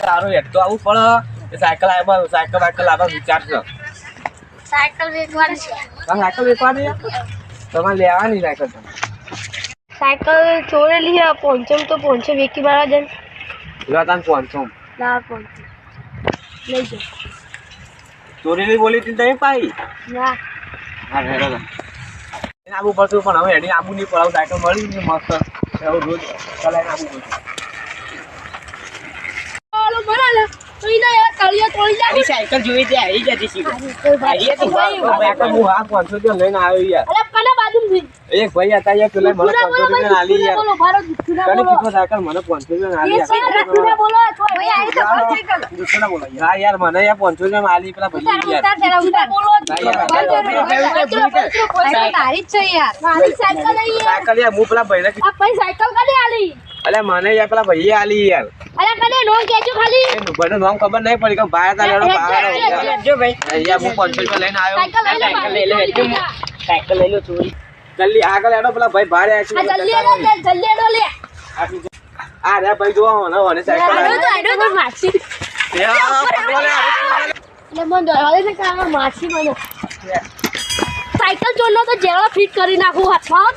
તારું હેઠ આવું પડે સાયકલ આવ્યા સાયકલ વાયકલ લાવવા વિચાર છે. સાયકલ વેચવાની છે. સાયકલ વેચવાની? તમારે લેવાની સાયકલ સાયકલ ચોરેલી છે પોંચમ તો પહોંચે વેકી મારા જન. લો તાન પહોંચો ના પહોંચે લઈ જાઓ. ચોરેલી બોલી તી તમે પાઈ? ના. હા હેરો આબુ પડતું પણ હવે હેડી આબુ નહીં પડાવ સાયકલ મળી ને મસ્ત. એવું રોજ ચલાવીને આબુ પડતું ઓલો બરાબર તો ઈને યાર તળિયા સાયકલ જોઈ તે આવી જતી શીખો આવી હતી હું લઈને આવ્યો યાર. અરે કને બાજુ એક ભાઈ હતા યાર પેલા મને પાંચસો રૂપિયા આલી યાર. બોલો કીધું સાયકલ મને પાંચસો રૂપિયા આલી યાર બોલો ભાઈ આવી તો સાયકલ બોલો હા યાર મને યાર પાંચસો રૂપિયા આલી પેલા ભાઈ યાર. ઉતાર બોલો. તારી જ છે યાર. મારી સાયકલ યાર સાયકલ યાર હું પેલા ભાઈને આ ભાઈ સાયકલ કને આલી. અલ્યા મને યાર પેલા ભાઈએ આલી યાર. અરે કને નો કેજો ખાલી બને નોમ ખબર નહીં પડી કે બાયા તા લેડો બહાર. જો ભાઈ. અહીંયા હું પાંચસો રૂપિયા લઈને આવ્યો. સાયકલ લઈ લે સાયકલ લઈ લો, ચોરી જલ્દી આગળ એડો પેલા ભાઈ બહાર આવ્યા છે જલ્દી એડો જલ્દી એડો લે. આ રે ભાઈ જોવા મને મને સાયકલ આડો તો આડો તો માછી લે. માછી મને. સાયકલ ચોરનો તો જેવા ફિટ કરી નાખું હાથમાં